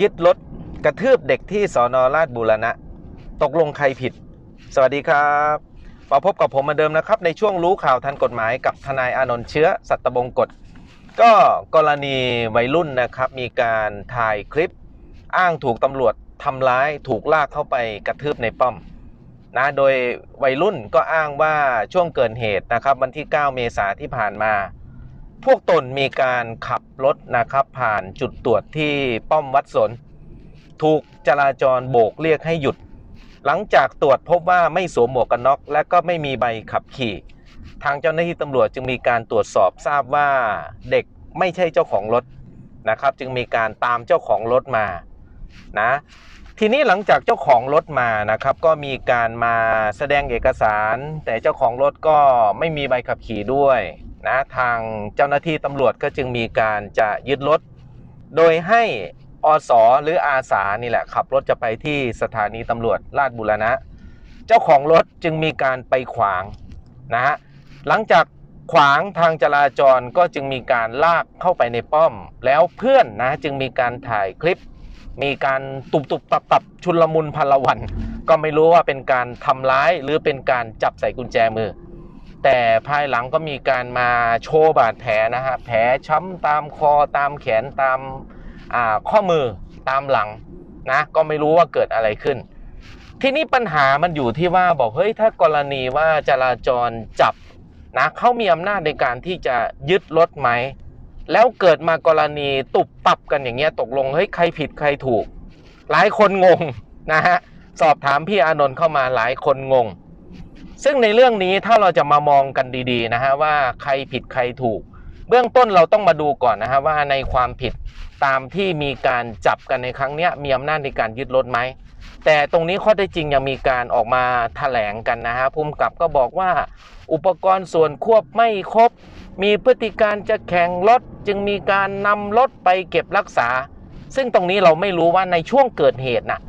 ยึดรถกระทืบเด็กที่สอนอราชบุรณะ ตกลงใครผิด สวัสดีครับมาพบกับผมเหมาเดิมนะครับ ในช่วงรู้ข่าวทันกฎหมายกับทนายอานนท์เชื้อสัตบงกฎ ก็กรณีวัยรุ่นนะครับ มีการถ่ายคลิป อ้างถูกตำรวจทำร้ายถูกลากเข้าไปกระทืบในป้อมนะโดยวัยรุ่นก็อ้างว่าช่วงเกิดเหตุนะครับ วันที่ 9 เมษาที่ผ่านมา พวกตนมีการขับรถนะครับผ่านจุดตรวจที่ป้อมวัดสน ถูกจราจรโบกเรียกให้หยุด หลังจากตรวจพบว่าไม่สวมหมวกกันน็อก และก็ไม่มีใบขับขี่ ทางเจ้าหน้าที่ตำรวจจึงมีการตรวจสอบทราบว่าเด็กไม่ใช่เจ้าของรถนะครับ จึงมีการตามเจ้าของรถมานะทีนี้หลังจากเจ้าของรถมานะครับ ก็มีการมาแสดงเอกสาร แต่เจ้าของรถก็ไม่มีใบขับขี่ด้วย นะทางเจ้าหน้าที่ตำรวจก็จึงมีการจะยึดรถ โดยให้อสหรืออาสานี่แหละขับรถจะไปที่สถานีตำรวจลาดบุรณะ เจ้าของรถจึงมีการไปขวางนะฮะหลังจากขวางทางจราจรก็จึงมีการลากเข้าไปในป้อม แล้วเพื่อนนะจึงมีการถ่ายคลิป มีการตุบตุบตับตับชุลมุนพลวัน ก็ไม่รู้ว่าเป็นการทำร้ายหรือเป็นการจับใส่กุญแจมือ แต่ภายหลังก็มีการมาโชว์บาดแผลนะฮะแผลช้ำตามคอตามแขนตามข้อมือตามหลังนะก็ไม่รู้ว่าเกิดอะไรขึ้น ที่นี้ปัญหามันอยู่ที่ว่าบอกเฮ้ยถ้ากรณีว่าจราจรจับนะเขามีอำนาจในการที่จะยึดรถไหม แล้วเกิดมากรณีตุบตับกันอย่างเงี้ยตกลงเฮ้ยใครผิดใครถูก หลายคนงงนะฮะสอบถามพี่อานนท์เข้ามาหลายคนงง ซึ่งในเรื่องนี้ถ้าเราจะมามองกันดีๆนะฮะว่าใครผิดใครถูก เบื้องต้นเราต้องมาดูก่อนนะฮะว่าในความผิดตามที่มีการจับกันในครั้งนี้มีอำนาจในการยึดรถไหมแต่ตรงนี้ข้อเท็จจริงยังมีการออกมาแถลงกันนะฮะภูมิกับก็บอกว่า อุปกรณ์ส่วนควบไม่ครบ มีพฤติการจะแข่งรถจึงมีการนำรถไปเก็บรักษา ซึ่งตรงนี้เราไม่รู้ว่าในช่วงเกิดเหตุน่ะ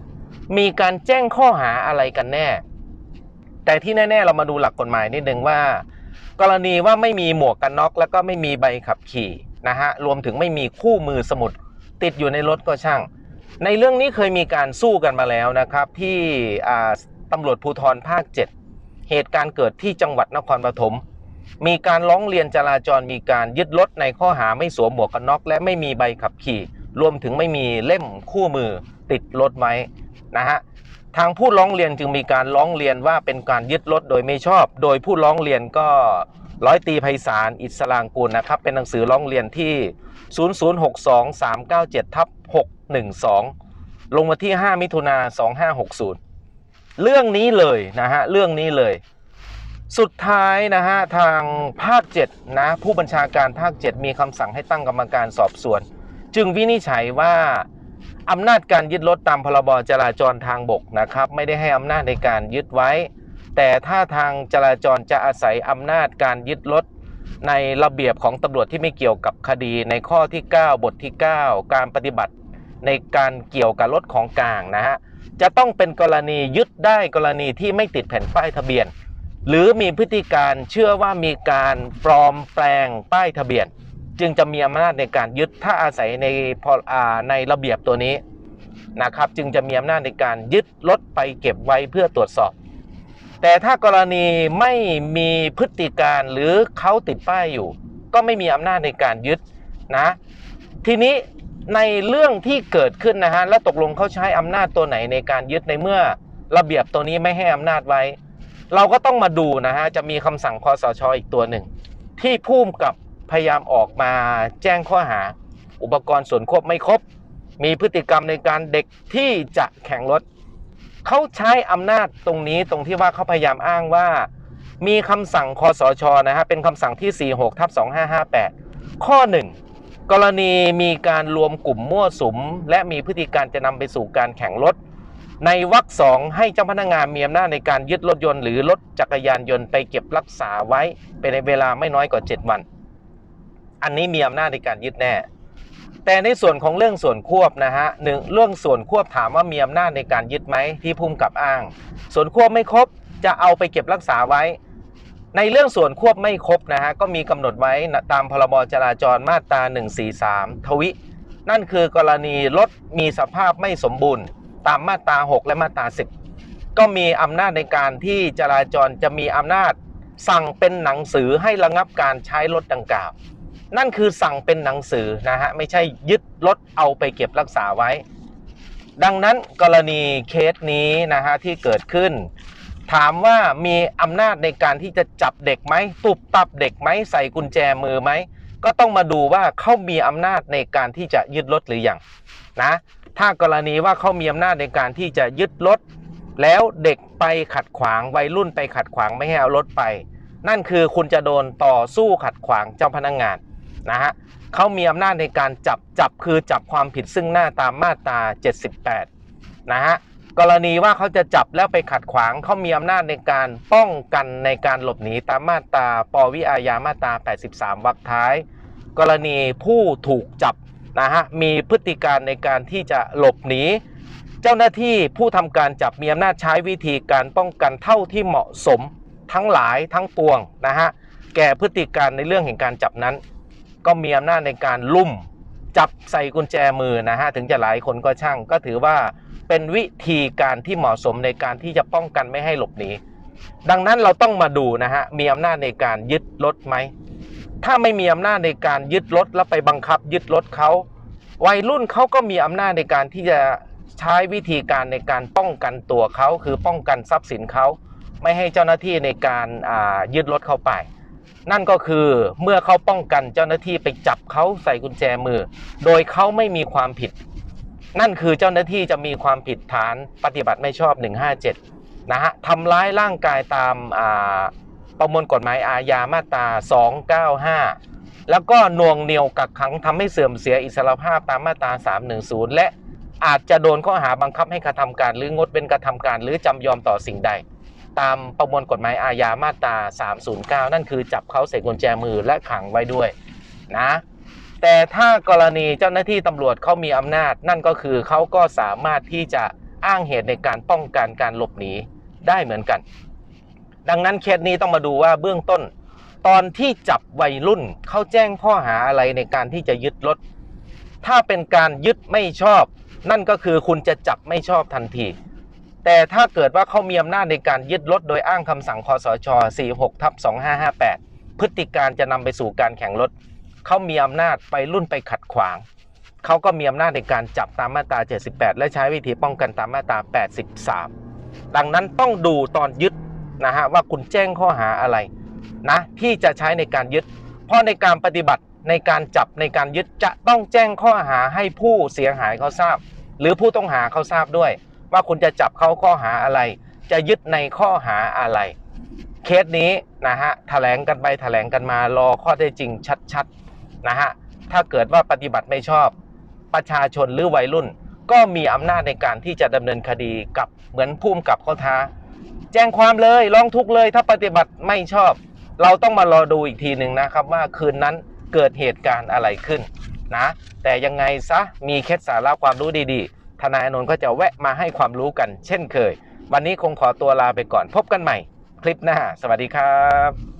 มีการแจ้งข้อหาอะไรกันแน่ แต่ที่แน่ๆเรามาดูหลักกฎหมายนิดนึงว่า กรณีว่าไม่มีหมวกกันน็อก แล้วก็ไม่มีใบขับขี่นะฮะรวมถึงไม่มีคู่มือสมุด ติดอยู่ในรถก็ช่าง ในเรื่องนี้เคยมีการสู้กันมาแล้วนะครับ ที่ตำรวจภูธรภาค 7 เหตุการณ์เกิดที่จังหวัดนครปฐมมีการร้องเรียนจราจรมีการยึดรถในข้อหาไม่สวมหมวกกันน็อก และไม่มีใบขับขี่ รวมถึงไม่มีเล่มคู่มือติดรถไว้นะฮะ ทางผู้ร้องเรียนจึงมีการร้องเรียนว่าเป็นการยึดรถโดยไม่ชอบ โดยผู้ร้องเรียนก็ร้อยตีไพศาลอิสลางกูลนะครับ เป็นหนังสือร้องเรียนที่ 0062397ทับ612 ลงมาที่ 5 มิถุนา2560 เรื่องนี้เลยนะฮะ เรื่องนี้เลย สุดท้ายนะฮะ ทางภาค 7 นะ ผู้บัญชาการภาค 7 มีคำสั่งให้ตั้งกรรมการสอบสวน จึงวินิจฉัยว่า อำนาจการยึดรถตามพรบจราจรทางบกนะครับ ไม่ได้ให้อำนาจในการยึดไว้ แต่ถ้าทางจราจรจะอาศัยอำนาจการยึดรถในระเบียบของตำรวจที่ไม่เกี่ยวกับคดีในข้อที่ 9 บทที่ 9 การปฏิบัติในการเกี่ยวกับรถของกลางนะฮะจะต้องเป็นกรณียึดได้กรณีที่ไม่ติดแผ่นป้ายทะเบียน หรือมีพฤติการเชื่อว่ามีการปลอมแปลงป้ายทะเบียน จึงจะมีอำนาจในการยึดถ้าอาศัยในพอในระเบียบตัวนี้นะครับ จึงจะมีอำนาจในการยึดรถไปเก็บไว้เพื่อตรวจสอบ แต่ถ้ากรณีไม่มีพฤติการหรือเขาติดป้ายอยู่ ก็ไม่มีอำนาจในการยึดนะ ทีนี้ในเรื่องที่เกิดขึ้นนะฮะแล้วตกลงเขาใช้อำนาจตัวไหนในการยึดในเมื่อระเบียบตัวนี้ไม่ให้อำนาจไว้ เราก็ต้องมาดูนะฮะจะมีคำสั่งคอสชอีกตัวหนึ่ง ที่พุ่มกับ พยายามออกมาแจ้งข้อหา อุปกรณ์ส่วนควบไม่ครบ มีพฤติกรรมในการเด็กที่จะแข่งรถเขาใช้อำนาจตรงนี้ตรงที่ว่าเขาพยายามอ้างว่า มีคำสั่งคอสชนะฮะเป็นคำสั่งที่ 46ทับ2558 ข้อ 1 กรณีมีการรวมกลุ่มมั่วสุม และมีพฤติการจะนำไปสู่การแข่งรถในวรรคสองให้เจ้าพนักงานมีอำนาจในการยึดรถยนต์หรือรถจักรยานยนต์ไปเก็บรักษาไว้เป็นในเวลาไม่น้อยกว่า 7 วัน อันนี้มีอำนาจในการยึดแน่ แต่ในส่วนของเรื่องส่วนควบนะฮะหนึ่งเรื่องส่วนควบถามว่ามีอำนาจในการยึดไหมที่พุ่มกับอ้าง ส่วนควบไม่ครบจะเอาไปเก็บรักษาไว้ ในเรื่องส่วนควบไม่ครบนะฮะก็มีกำหนดไว้ตามพรบจราจรมาตรา 143 ทวิ นั่นคือกรณีรถมีสภาพไม่สมบูรณ์ ตามมาตรา 6 และมาตรา 10 ก็มีอำนาจในการที่จราจรจะมีอำนาจสั่งเป็นหนังสือให้ระงับการใช้รถดังกล่าว นั่นคือสั่งเป็นหนังสือนะฮะ ไม่ใช่ยึดรถเอาไปเก็บรักษาไว้ ดังนั้นกรณีเคสนี้นะฮะที่เกิดขึ้น ถามว่ามีอำนาจในการที่จะจับเด็กไหมปุบตับเด็กไหมใส่กุญแจมือไหม ก็ต้องมาดูว่าเขามีอำนาจในการที่จะยึดรถหรือยังนะ ถ้ากรณีว่าเขามีอำนาจในการที่จะยึดรถแล้วเด็กไปขัดขวางวัยรุ่นไปขัดขวางไม่ให้เอารถไป นั่นคือคุณจะโดนต่อสู้ขัดขวางเจ้าพนักงาน นะฮะเขามีอำนาจในการจับจับคือจับความผิดซึ่งหน้าตามมาตรา 78 นะฮะกรณีว่าเขาจะจับแล้วไปขัดขวางเขามีอำนาจในการป้องกันในการหลบหนีตามมาตราปวิอาญามาตรา 83 วรรคท้าย กรณีผู้ถูกจับนะฮะมีพฤติการในการที่จะหลบหนีเจ้าหน้าที่ผู้ทำการจับมีอำนาจใช้วิธีการป้องกันเท่าที่เหมาะสมทั้งหลายทั้งปวงนะฮะแก่พฤติการในเรื่องแห่งการจับนั้น ก็มีอำนาจในการลุ่มจับใส่กุญแจมือนะฮะถึงจะหลายคนก็ช่าง ก็ถือว่าเป็นวิธีการที่เหมาะสมในการที่จะป้องกันไม่ให้หลบหนีดังนั้นเราต้องมาดูนะฮะมีอำนาจในการยึดรถไหมถ้าไม่มีอำนาจในการยึดรถแล้วไปบังคับยึดรถเขาวัยรุ่นเขาก็มีอำนาจในการที่จะใช้วิธีการในการป้องกันตัวเขาคือป้องกันทรัพย์สินเขาไม่ให้เจ้าหน้าที่ในการอ่ายึดรถเข้าไป นั่นก็คือเมื่อเขาป้องกันเจ้าหน้าที่ไปจับเขาใส่กุญแจมือ โดยเขาไม่มีความผิด นั่นคือเจ้าหน้าที่จะมีความผิดฐานปฏิบัติไม่ชอบ 157 นะฮะทำร้ายร่างกายตามาประมวลกฎหมายอาญามาตรา 295 แล้วก็น่วงเหนียวกักขังทำให้เสื่อมเสียอิสรภาพตามมาตรา 310 และอาจจะโดนข้อหาบังคับให้กระทำการหรืองดเว้นกระทำการ หรือจำยอมต่อสิ่งใด ตามประมวลกฎหมายอาญามาตรา 309 นั่นคือจับเขาใส่กุญแจมือและขังไว้ด้วยนะแต่ถ้ากรณีเจ้าหน้าที่ตำรวจเขามีอำนาจ นั่นก็คือเขาก็สามารถที่จะอ้างเหตุในการป้องกันการหลบหนีได้เหมือนกัน ดังนั้นเคสนี้ต้องมาดูว่าเบื้องต้น ตอนที่จับวัยรุ่นเขาแจ้งข้อหาอะไรในการที่จะยึดรถ ถ้าเป็นการยึดไม่ชอบ นั่นก็คือคุณจะจับไม่ชอบทันที แต่ถ้าเกิดว่าเขามีอำนาจในการยึดรถโดยอ้างคำสั่งคอสช 46ทับ2558 พฤติการจะนำไปสู่การแข่งรถ เขามีอำนาจไปรุ่นไปขัดขวาง เขาก็มีอำนาจในการจับตามมาตรา 78 และใช้วิธีป้องกันตามมาตรา 83 ดังนั้นต้องดูตอนยึดนะฮะว่าคุณแจ้งข้อหาอะไรนะที่จะใช้ในการยึด เพราะในการปฏิบัติในการจับในการยึดจะต้องแจ้งข้อหาให้ผู้เสียหายเขาทราบ หรือผู้ต้องหาเขาทราบด้วย ว่าคุณจะจับเขาข้อหาอะไร จะยึดในข้อหาอะไร เคสนี้นะฮะแถลงกันไปแถลงกันมารอข้อเท็จจริงชัดๆนะฮะถ้าเกิดว่าปฏิบัติไม่ชอบ ประชาชนหรือวัยรุ่น ก็มีอำนาจในการที่จะดำเนินคดีกับเหมือนพุ่มกับเขาท้า แจ้งความเลยร้องทุกข์เลย ถ้าปฏิบัติไม่ชอบ เราต้องมารอดูอีกทีหนึ่งนะครับว่าคืนนั้นเกิดเหตุการณ์อะไรขึ้นนะแต่ยังไงซะมีเคล็ดสาระความรู้ดีๆ ทนายอนนท์ก็จะแวะมาให้ความรู้กันเช่นเคย วันนี้คงขอตัวลาไปก่อนพบกันใหม่ คลิปหน้า สวัสดีครับ